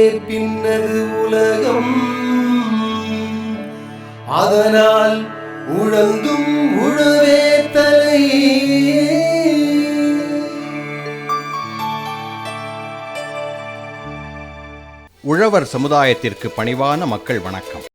பின்னது உலகம். அதனால் உழந்தும் உழவே தலை. உழவர் சமுதாயத்திற்கு பணிவான மக்கள் வணக்கம்.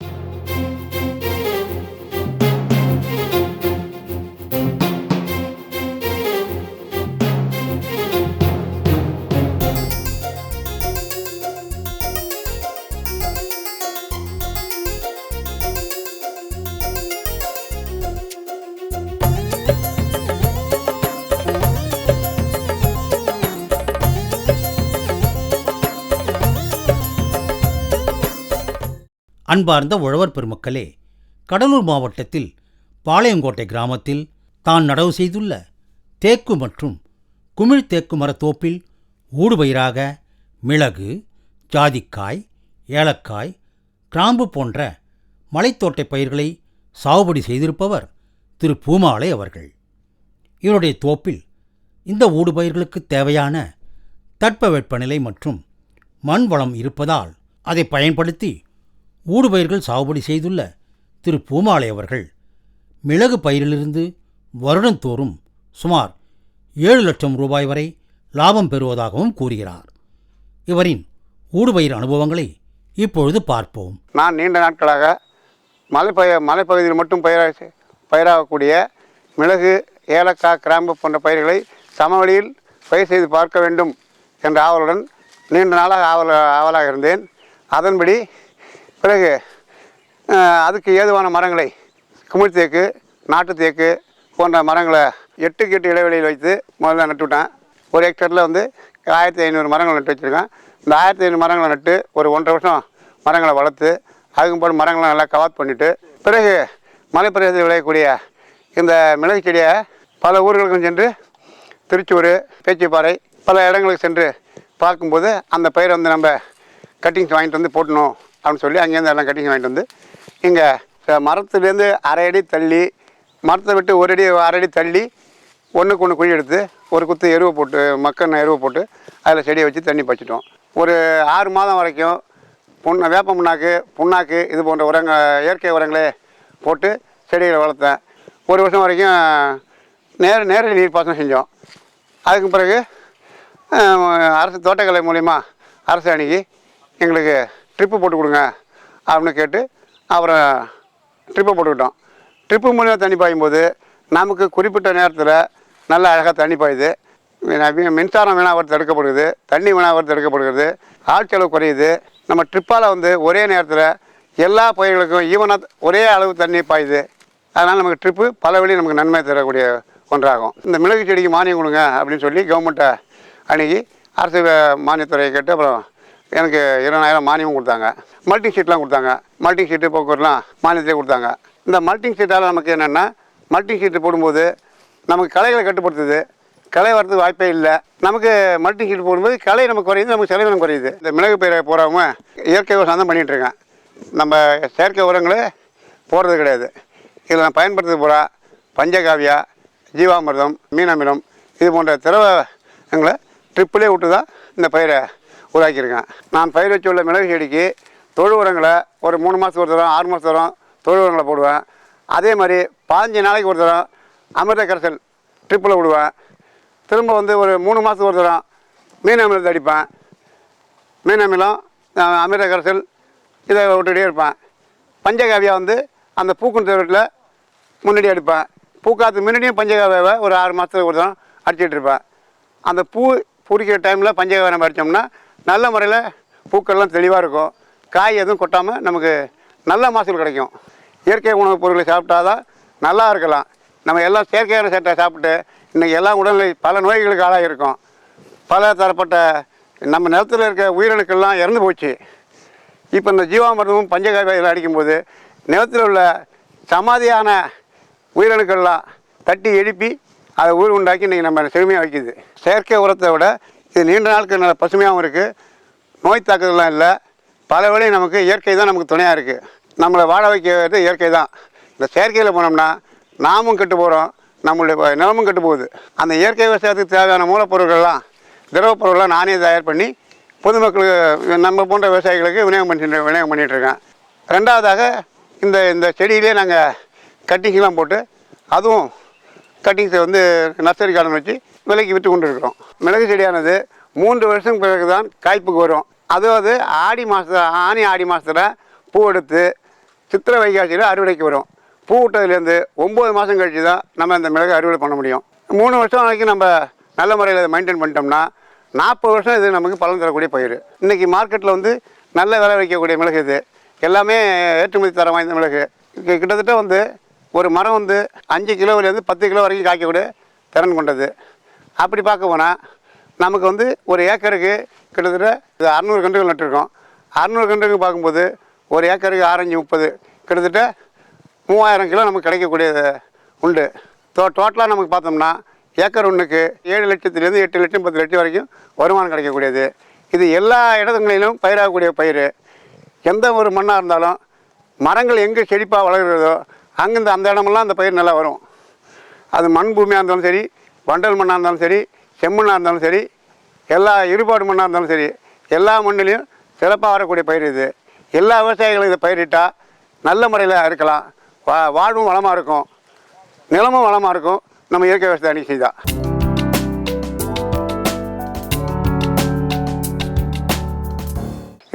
அன்பார்ந்த உழவர் பெருமக்களே கடலூர் மாவட்டத்தில் பாளையங்கோட்டை கிராமத்தில் தான் நடவு செய்துள்ள தேக்கு மற்றும் குமிழ் தேக்கு மரத் தோப்பில் ஊடுபயிராக மிளகு ஜாதிக்காய் ஏலக்காய் கிராம்பு போன்ற மலைத்தோட்டை பயிர்களை சாகுபடி செய்திருப்பவர் திரு. பூமாலை அவர்கள். இவருடைய தோப்பில் இந்த ஊடுபயிர்களுக்கு தேவையான தட்பவெப்பநிலை மற்றும் மண் வளம் இருப்பதால் அதை பயன்படுத்தி ஊடுபயிர்கள் சாகுபடி செய்துள்ள திரு பூமாலை அவர்கள் மிளகு பயிரிலிருந்து வருடந்தோறும் சுமார் ஏழு லட்சம் ரூபாய் வரை லாபம் பெறுவதாகவும் கூறுகிறார். இவரின் ஊடுபயிர் அனுபவங்களை இப்பொழுது பார்ப்போம். நான் நீண்ட நாட்களாக மலைப்பய மலைப்பகுதியில் மட்டும் பயிர பயிராகக்கூடிய மிளகு ஏலக்காய் கிராம்பு போன்ற பயிர்களை சமவெளியில் பயிர் செய்து பார்க்க வேண்டும் என்ற ஆவலுடன் நீண்ட நாளாக ஆவல ஆவலாக இருந்தேன். அதன்படி பிறகு அதுக்கு ஏதுவான மரங்களை குமிழ் தேக்கு நாட்டு தேக்கு போன்ற மரங்களை எட்டுக்கு எட்டு இடைவெளியில் வைத்து முதல்ல நட்டுவிட்டேன் ஒரு ஹெக்டரில் வந்து ஆயிரத்தி ஐநூறு மரங்கள் நட்டு வச்சுருக்கேன். இந்த ஆயிரத்தி ஐநூறு மரங்களை நட்டு ஒரு ஒன்றரை வருஷம் மரங்களை வளர்த்து அதுக்கும் போது மரங்களை நல்லா கவாத் பண்ணிவிட்டு பிறகு மலைப்பிரதேசத்தில் விளையக்கூடிய இந்த மிளகு செடியை பல ஊர்களுக்கும் சென்று திருச்சூர் பேச்சிப்பாறை பல இடங்களுக்கு சென்று பார்க்கும்போது அந்த பயிரை வந்து நம்ம கட்டிங்ஸ் வாங்கிட்டு வந்து போட்டணும். அப்படின்னு சொல்லி அங்கேருந்து எல்லாம் கட்டிங் வாங்கிட்டு வந்து இங்கே மரத்துலேருந்து அரை அடி தள்ளி மரத்தை விட்டு ஒரு அடி அரை அடி தள்ளி ஒன்றுக்கு ஒன்று குழி எடுத்து ஒரு குத்து எருவை போட்டு மக்கள் எருவை போட்டு அதில் செடியை வச்சு தண்ணி பச்சிட்டோம் ஒரு ஆறு மாதம் வரைக்கும் புண்ண வேப்ப புண்ணாக்கு புண்ணாக்கு இது போன்ற உரங்க இயற்கை உரங்களே போட்டு செடிகளை வளர்த்தேன். ஒரு வருஷம் வரைக்கும் நேர நேரடி நீர் பாசனம் செஞ்சோம். அதுக்கு பிறகு அரசு தோட்டக்கலை மூலிமா அரசு அணுகி எங்களுக்கு ட்ரிப்பு போட்டு கொடுங்க அப்படின்னு கேட்டு அப்புறம் ட்ரிப்பை போட்டுக்கிட்டோம். ட்ரிப்பு மூலிமா தண்ணி பாயும்போது நமக்கு குறிப்பிட்ட நேரத்தில் நல்ல அழகாக தண்ணி பாயுது. மின்சாரம் வீணாவது தடுக்கப்படுகிறது. தண்ணி வீணாவது தடுக்கப்படுகிறது. ஆள் செலவு குறையுது. நம்ம ட்ரிப்பால் வந்து ஒரே நேரத்தில் எல்லா பயிர்களுக்கும் ஈவனாக ஒரே அளவு தண்ணி பாயுது. அதனால் நமக்கு ட்ரிப்பு பல வழி நமக்கு நன்மை தரக்கூடிய ஒன்றாகும். இந்த மிளகு செடிக்கு மானியம் கொடுங்க அப்படின்னு சொல்லி கவர்மெண்ட்டை அணுகி அரசு மானியத்துறையை கேட்டு அப்புறம் எனக்கு இருபதாயிரம் மானியம் கொடுத்தாங்க. மல்டிங் ஷீட்லாம் கொடுத்தாங்க. மல்டிங் ஷீட்டு போக்குவரத்துலாம் மானியத்திலே கொடுத்தாங்க. இந்த மல்டிங் ஷீட்டால் நமக்கு என்னென்னா மல்டிங் ஷீட்டு போடும்போது நமக்கு களைகளை கட்டுப்படுத்துது. களை வரதுக்கு வாய்ப்பே இல்லை. நமக்கு மல்டிங் ஷீட் போடும்போது களை நமக்கு குறையுது நமக்கு செலவினம் குறையுது. இந்த மிளகு பயிரை போடாம இயற்கை விவசாயம் தான் பண்ணிகிட்டு இருக்கேன். நம்ம செயற்கை உரங்களே போடுறது கிடையாது. இதில் நான் பயன்படுத்துறது பூரா பஞ்சகாவியா ஜீவாமிர்தம் மீனமிலம் இது போன்ற திரவங்களை ட்ரிப்பிலே விட்டு தான் இந்த பயிரை உருவாக்கியிருக்கேன். நான் பயிர் வச்சுள்ள மிளகு செடிக்கு தொழு உரங்களை ஒரு மூணு மாதத்துக்கு ஒரு தரம் ஆறு மாதம் தரம் தொழு உரங்களை போடுவேன். அதே மாதிரி பதினஞ்சு நாளைக்கு ஒரு தரம் அமிர்த கரைசல் ட்ரிப்பில் விடுவேன். திரும்ப வந்து ஒரு மூணு மாதத்துக்கு ஒரு தரம் மீன் அமிலத்தை அடிப்பேன். மீன் அமிலம் அமிர்த கரைசல் இதை விட்டுகிட்டே இருப்பேன். பஞ்சகாவியாக வந்து அந்த பூக்கும் தருவத்தில் முன்னாடி அடிப்பேன். பூக்காத்து முன்னாடியும் பஞ்சகாவியாவை ஒரு ஆறு மாதத்துக்கு ஒரு தரம் அடிச்சிட்ருப்பேன் அந்த பூ பிடிக்கிற டைமில் பஞ்சகாவை நம்ம அடித்தோம்னா நல்ல முறையில் பூக்கள்லாம் தெளிவாக இருக்கும். காய் எதுவும் கொட்டாமல் நமக்கு நல்ல மகசூல் கிடைக்கும். இயற்கை உணவுப் பொருட்களை சாப்பிட்டா தான் நல்லா இருக்கலாம். நம்ம எல்லாம் செயற்கையான சேட்டை சாப்பிட்டு இன்றைக்கி எல்லா உடல்நிலை பல நோய்களுக்கு ஆளாக இருக்கும் பல தரப்பட்ட நம்ம நிலத்தில் இருக்க உயிரணுக்கள்லாம் இறந்து போச்சு. இப்போ இந்த ஜீவாமிரதமும் பஞ்சகாவியில் அடிக்கும்போது நிலத்தில் உள்ள சமாதியான உயிரணுக்கள்லாம் தட்டி எழுப்பி அதை உயிர் உண்டாக்கி இன்றைக்கி நம்ம செழுமையாக வைக்குது. செயற்கை உரத்தை விட இது நீண்ட நாளுக்கு நல்ல பசுமையாகவும் இருக்குது நோய் தாக்குதலாம் இல்லை. பல வழியும் நமக்கு இயற்கை தான் நமக்கு துணையாக இருக்குது நம்மளை வாழ வைக்கிறது இயற்கை தான். இந்த செயற்கையில் போனோம்னா நாமும் கெட்டு போகிறோம் நம்மளுடைய நிலமும் கெட்டு போகுது. அந்த இயற்கை விவசாயத்துக்கு தேவையான மூலப்பொருட்கள்லாம் திரவ பொருள்லாம் நானே தயார் பண்ணி பொதுமக்களுக்கு நம்ம போன்ற விவசாயிகளுக்கு விநியோகம் பண்ணிட்டு விநியோகம் பண்ணிகிட்ருக்கேன் ரெண்டாவதாக இந்த இந்த செடியிலே நாங்கள் கட்டிங்ஸ்லாம் போட்டு அதுவும் கட்டிங்ஸை வந்து நர்சரி கார்டன் வச்சு விலைக்கு விற்று கொண்டு இருக்கிறோம் மிளகு செடியானது மூன்று வருஷம் பிறகு தான் காய்ப்புக்கு வரும். அதாவது ஆடி மாதத்தில் ஆனி ஆடி மாதத்தில் பூ எடுத்து சித்திரை வைகாசியில் அறுவடைக்கு வரும். பூ விட்டதுலேருந்து ஒம்பது மாதம் கழித்து தான் நம்ம இந்த மிளகு அறுவடை பண்ண முடியும். மூணு வருஷம் வரைக்கும் நம்ம நல்ல முறையில் இதை மெயின்டைன் பண்ணிட்டோம்னா நாற்பது வருஷம் இது நமக்கு பலன் தரக்கூடிய பயிர். இன்றைக்கி மார்க்கெட்டில் வந்து நல்ல விலை வைக்கக்கூடிய மிளகு இது. எல்லாமே ஏற்றுமதி தரம் வாய்ந்த மிளகு. கிட்டத்தட்ட வந்து ஒரு மரம் வந்து அஞ்சு கிலோவிலேருந்து பத்து கிலோ வரைக்கும் காய்க்கக்கூடிய திறன் கொண்டது. அப்படி பார்க்க போனால் நமக்கு வந்து ஒரு ஏக்கருக்கு கிட்டத்தட்ட இது அறநூறு கன்றுகள் நட்டுருக்கோம். அறநூறு கன்றுகள் பார்க்கும்போது ஒரு ஏக்கருக்கு ஆரஞ்சு முப்பது கிட்டத்தட்ட மூவாயிரம் கிலோ நமக்கு கிடைக்கக்கூடியது உண்டு. டோ டோட்டலாக நமக்கு பார்த்தோம்னா ஏக்கர் ஒன்றுக்கு ஏழு லட்சத்துலேருந்து எட்டு லட்சம் பத்து லட்சம் வரைக்கும் வருமானம் கிடைக்கக்கூடியது. இது எல்லா இடங்களிலும் பயிராகக்கூடிய பயிர் எந்த ஒரு மண்ணாக இருந்தாலும் மரங்கள் எங்கே செழிப்பாக வளர்கிறதோ அங்கே அந்த இடமெல்லாம் அந்த பயிர் நல்லா வரும். அது மண் பூமியாக இருந்தாலும் சரி வண்டல் மண்ணாக இருந்தாலும் சரி செம்மண்ணாக இருந்தாலும் சரி எல்லா இருபாடு மண்ணாக இருந்தாலும் சரி எல்லா மண்ணிலையும் சிறப்பாக வரக்கூடிய பயிர் இது. எல்லா விவசாயிகளும் இதை பயிரிட்டால் நல்ல முறையில் இருக்கலாம். வா வாழ்வும் வளமாக இருக்கும். நிலமும் வளமாக இருக்கும். நம்ம இயற்கை விவசாயம் அன்றைக்கி செய்தால்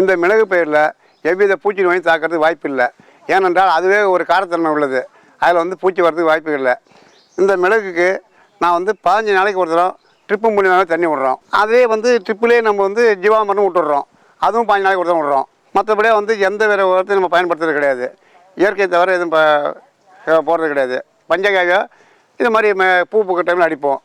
இந்த மிளகு பயிரில் எவ்வித பூச்சி நோயும் தாக்கிறதுக்கு வாய்ப்பு இல்லை. ஏனென்றால் அதுவே ஒரு காரத்தன்மை உள்ளது. அதில் வந்து பூச்சி வர்றதுக்கு வாய்ப்பு இல்லை. இந்த மிளகுக்கு நான் வந்து பதினஞ்சு நாளைக்கு ஒரு தரம் ட்ரிப்பு மூலியமாகவே தண்ணி விட்றோம். அதே வந்து ட்ரிப்புலேயே நம்ம வந்து ஜீவாமரம் விட்டுடுறோம். அதுவும் பதினஞ்சு நாளைக்கு ஒரு தரம் விட்றோம். மற்றபடியே வந்து எந்த வேறு உரத்தையும் நம்ம பயன்படுத்துறது கிடையாது. இயற்கை தவிர எதுவும் ப- போடுறது கிடையாது. பஞ்சகாக இது மாதிரி ம- பூ பூக்க டைமில் அடிப்போம்.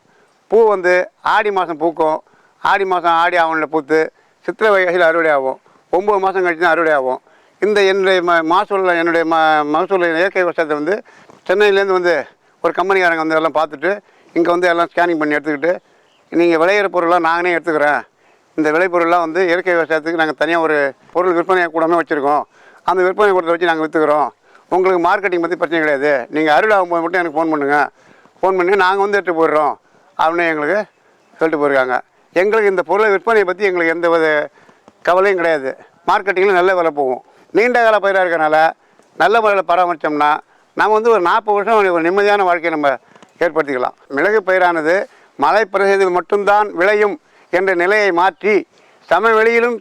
பூ வந்து ஆடி மாதம் பூக்கும். ஆடி மாதம் ஆடி ஆவணில் பூத்து சித்திரை வயசில் அறுவடை ஆகும். ஒம்பது மாதம் கழிச்சு தான் அறுவடை ஆகும். இந்த என்னுடைய ம மாசூலில் என்னுடைய ம மகசூல் இயற்கை விவசாயத்தை வந்து சென்னையிலேருந்து வந்து ஒரு கம்பெனிக்காரங்க வந்து எல்லாம் பார்த்துட்டு இங்கே வந்து எல்லாம் ஸ்கேனிங் பண்ணி எடுத்துக்கிட்டு நீங்கள் விளையிற பொருள்லாம் நாங்களே எடுத்துக்கிறேன். இந்த விளைபொருள்லாம் வந்து இயற்கை விவசாயத்துக்கு நாங்கள் தனியாக ஒரு பொருள் விற்பனை கூடமே வச்சுருக்கோம். அந்த விற்பனை கூடத்தை வச்சு நாங்கள் விற்றுக்குறோம் உங்களுக்கு மார்க்கெட்டிங் பற்றி பிரச்சனை கிடையாது. நீங்கள் அறுவடை ஆகும்போது மட்டும் எனக்கு ஃபோன் பண்ணுங்கள் ஃபோன் பண்ணி நாங்கள் வந்து எடுத்து போயிடுறோம். அப்படின்னு எங்களுக்கு சொல்லிட்டு போயிருக்காங்க. எங்களுக்கு இந்த பொருளை விற்பனையை பற்றி எங்களுக்கு எந்த வித கவலையும் கிடையாது. மார்க்கெட்டிங்கில் நல்ல விலை போகும். நீண்ட கால பயிராக இருக்கனால நல்ல முறையில் பராமரித்தோம்னா நம்ம வந்து ஒரு நாற்பது வருஷம் ஒரு நிம்மதியான வாழ்க்கையை நம்ம ஏற்படுத்திக்கலாம். மிளகு பயிரானது மலை பிரதேசத்தில் மட்டும்தான் விளையும் என்ற நிலையை மாற்றி சமவெளியிலும்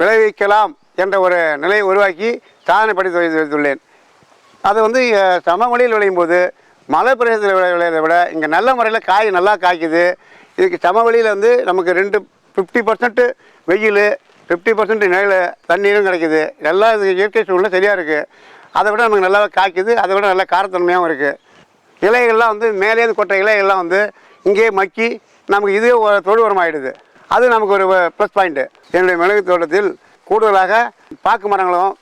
விளைவிக்கலாம் என்ற ஒரு நிலையை உருவாக்கி சாதனை வைத்துள்ளேன். அது வந்து சமவெளியில் விளையும் போது மலை பிரதேசத்தில் விளை விளையிறதை விட இங்கே நல்ல முறையில் காய் நல்லா காய்க்குது. இதுக்கு சமவெளியில் வந்து நமக்கு ரெண்டு ஃபிஃப்டி பர்சன்ட்டு வெயில் ஃபிஃப்டி பர்சன்ட் நிழல் தண்ணீரும் கிடைக்குது. எல்லா இது இயற்கை சூழ்நிலை சரியாக இருக்குது அதை விட நமக்கு நல்லா காய்க்குது. அதை விட நல்ல காரத்தன்மையாகவும் இருக்குது இலைகள்லாம் வந்து மேலேருந்து கொட்டுற இலைகள்லாம் வந்து இங்கேயே மக்கி நமக்கு இதே ஒரு தொழு உரம் ஆகிடுது அது நமக்கு ஒரு ப்ளஸ் பாயிண்ட்டு என்னுடைய மிளகு தோட்டத்தில் கூடுதலாக பாக்கு மரங்களும்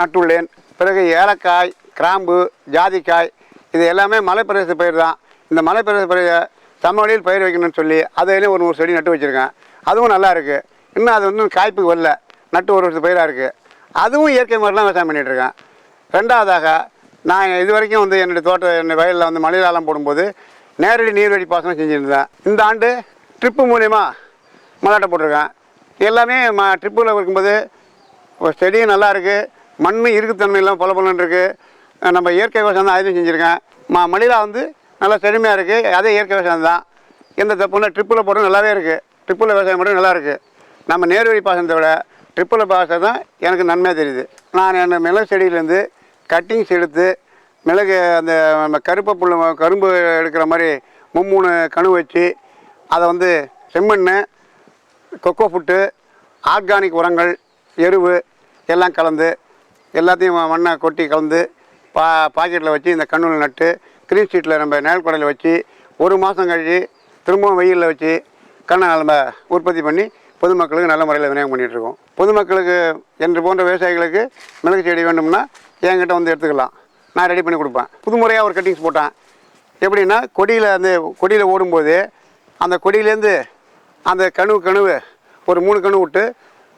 நட்டுள்ளேன். பிறகு ஏலக்காய் கிராம்பு ஜாதிக்காய் இது எல்லாமே மலைப்பிரதேச பயிர் தான். இந்த மலைப்பிரதேச பயிரை சமவெளியில் பயிர் வைக்கணும்னு சொல்லி அதிலே ஒரு நூறு செடி நட்டு வச்சுருக்கேன். அதுவும் நல்லா இருக்குது இன்னும் அது வந்து காய்ப்புக்கு வரல. நட்டு ஒரு வருஷத்து பயிராக இருக்குது அதுவும் இயற்கை முறையில் விவசாயம் பண்ணிகிட்ருக்கேன் ரெண்டாவதாக நான் இது வரைக்கும் வந்து என்னுடைய தோட்ட என்னுடைய வயலில் வந்து மழைக்காலம் போடும்போது நேரடி நீர்வழி பாசனம் செஞ்சுருந்தேன். இந்த ஆண்டு ட்ரிப்பு மூலயமா மல்லாட்டை போட்டிருக்கேன். எல்லாமே ம ட்ரிப்பில் இருக்கும்போது ஒரு செடியும் நல்லா இருக்குது மண் இருக்குத்தன்மை இல்லாமல் பொல பொலன்னு இருக்குது நம்ம இயற்கை விவசாயம் தான் ஆயுதம் செஞ்சுருக்கேன். மா மணிலா வந்து நல்லா செழுமையாக இருக்குது அதே இயற்கை விவசாயம் தான். எந்த தப்பும் ட்ரிப்பில் போடுறது நல்லாவே இருக்குது ட்ரிப்பில் விவசாயம் மட்டும் நல்லா இருக்குது நம்ம நேர்வழி பாசனத்தை விட ட்ரிப்பில் பாசனம் தான் எனக்கு நன்மையாக தெரியுது. நான் என்னை மிளகு செடியிலேருந்து கட்டிங்ஸ் எடுத்து மிளகு அந்த நம்ம கருப்பை புல் கரும்பு எடுக்கிற மாதிரி மும்மூணு கணு வச்சு அதை வந்து செம்மண் கொக்கோ புட்டு ஆர்கானிக் உரங்கள் எருவு எல்லாம் கலந்து எல்லாத்தையும் மண்ணை கொட்டி கலந்து பா பாக்கெட்டில் வச்சு இந்த கண்ணில் நட்டு க்ரீன் ஷீட்டில் நம்ம நேல் குடையில் வச்சு ஒரு மாதம் கழிச்சு திரும்பவும் வெயிலில் வச்சு கண்ணை நம்ம உற்பத்தி பண்ணி பொதுமக்களுக்கு நல்ல முறையில் விநியோகம் பண்ணிகிட்டு இருக்கோம். பொதுமக்களுக்கு என்று போன்ற விவசாயிகளுக்கு மிளகு செடி வேண்டும்னா என்கிட்ட வந்து எடுத்துக்கலாம். நான் ரெடி பண்ணி கொடுப்பேன். புதுமுறையாக ஒரு கட்டிங்ஸ் போட்டேன். எப்படின்னா கொடியில் அந்த கொடியில் ஓடும்போது அந்த கொடியிலேருந்து அந்த கணுவு கணுவு ஒரு மூணு கணு விட்டு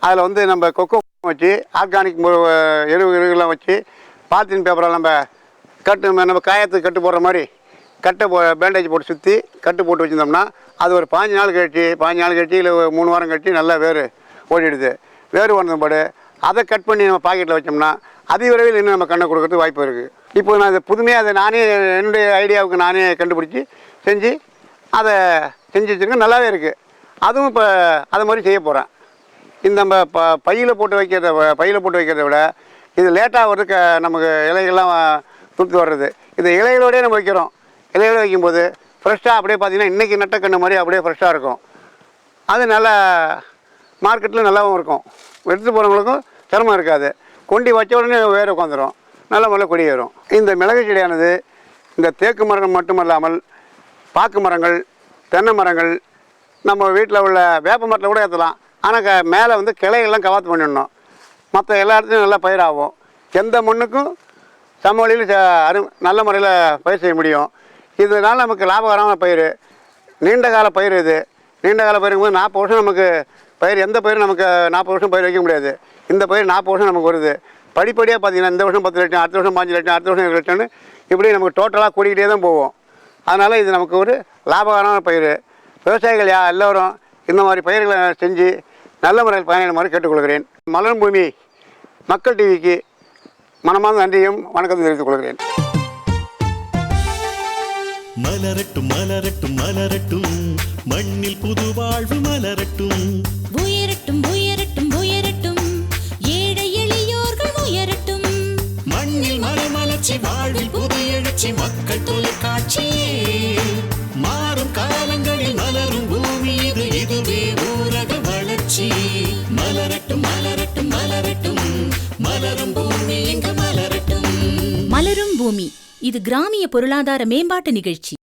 அதில் வந்து நம்ம கொக்கோ வச்சு ஆர்கானிக் எருவு எருவுலாம் வச்சு பாலித்தீன் பேப்பரில் நம்ம கட்டு நம்ம காயத்துக்கு கட்டு போடுற மாதிரி கட்டை போ பேண்டேஜ் போட்டு சுற்றி கட்டு போட்டு வச்சுருந்தோம்னா அது ஒரு பாஞ்சு நாள் கழிச்சு பாஞ்சு நாள் கழிச்சு இல்லை மூணு வாரம் கழிச்சு நல்லா வேறு ஓடிடுது. வேறு வந்தபோது அதை கட் பண்ணி நம்ம பாக்கெட்டில் வச்சோம்னா அதி விரைவில் இன்னும் நம்ம கண்ணை கொடுக்கறதுக்கு வாய்ப்பு இருக்குது இப்போ நான் அதை புதுமையாக அதை நானே என்னுடைய ஐடியாவுக்கு நானே கண்டுபிடிச்சி செஞ்சு அதை செஞ்சு வச்சுருக்கேன். நல்லாவே இருக்குது அதுவும் இப்போ அது மாதிரி செய்ய போகிறேன் இந்த நம்ம ப பையில் போட்டு வைக்கிறத பையில் போட்டு வைக்கிறத விட இது லேட்டாக வர்றதுக்கு நமக்கு இலைகள்லாம் துளுத்து வர்றது. இந்த இலைகளோடய நம்ம வைக்கிறோம். இலைகளோட வைக்கும்போது ஃப்ரெஷ்ஷாக அப்படியே பார்த்தீங்கன்னா இன்றைக்கி நட்ட கன்று மாதிரி அப்படியே ஃப்ரெஷ்ஷாக இருக்கும். அது நல்லா மார்க்கெட்டில் நல்லாவும் இருக்கும். எடுத்து போகிறவங்களுக்கும் சிரமம் இருக்காது. கொண்டி வச்ச உடனே வேறு உட்காந்துரும். நல்ல முறையில் கொடி ஏறும். இந்த மிளகு செடியானது இந்த தேக்கு மரம் மட்டுமல்லாமல் பாக்கு மரங்கள் தென்னை மரங்கள் நம்ம வீட்டில் உள்ள வேப்ப மரத்தில் கூட ஏற்றலாம் ஆனால் க மேலே வந்து கிளைகள்லாம் கவாத்து பண்ணிடணும். மற்ற எல்லா இடத்துலையும் நல்லா பயிராகும் எந்த மண்ணுக்கும் சம வழியில் ச- அரு நல்ல முறையில் பயிர் செய்ய முடியும். இதனால் நமக்கு லாபகரமான பயிர். நீண்ட கால பயிர் இது. நீண்ட கால பயிருங்கும்போது நாற்பது வருஷம் நமக்கு பயிர் எந்த பயிரும் நமக்கு நாற்பது வருஷம் பயிர் வைக்க முடியாது. இந்த பயிர் நாற்பது வருஷம் நமக்கு வருது. படிப்படியாக பார்த்தீங்கன்னா இந்த வருஷம் பத்து லட்சம் அடுத்த வருஷம் பாஞ்சு லட்சம் அடுத்த வருஷம் ஏழு லட்சம்னு இப்படி நமக்கு டோட்டலாக கூடிக்கிட்டே தான் போவோம் அதனால் இது நமக்கு ஒரு லாபகரமான பயிர். விவசாயிகள் யா எல்லோரும் இந்த மாதிரி பயிர்களை செஞ்சு நல்ல முறையில் பயணிடுமாறு கேட்டுக்கொள்கிறேன். மலர் பூமி மக்கள் டிவிக்கு மனமார்ந்த நன்றியும் வணக்கத்தை தெரிவித்துக் கொள்கிறேன். மலரட்டும் மலரட்டும் மலரட்டும். மண்ணில் புது வாழ்வு மலரட்டும். உயரட்டும் உயரட்டும் உயரட்டும். ஏழை எளியோர்கள் உயரட்டும். மண்ணில் மலமலர்ச்சி வாழ்வில் புது எழுச்சி மக்கள் தொலைக்காட்சி மாறும் காலங்களில் மலரும் பூமி இது இதுவே ஊரக வளர்ச்சி. மலரட்டும் மலரட்டும் மலரட்டும். மலரும் பூமி இங்கு மலரட்டும். மலரும் பூமி இது கிராமிய பொருளாதார மேம்பாட்டு நிகழ்ச்சி.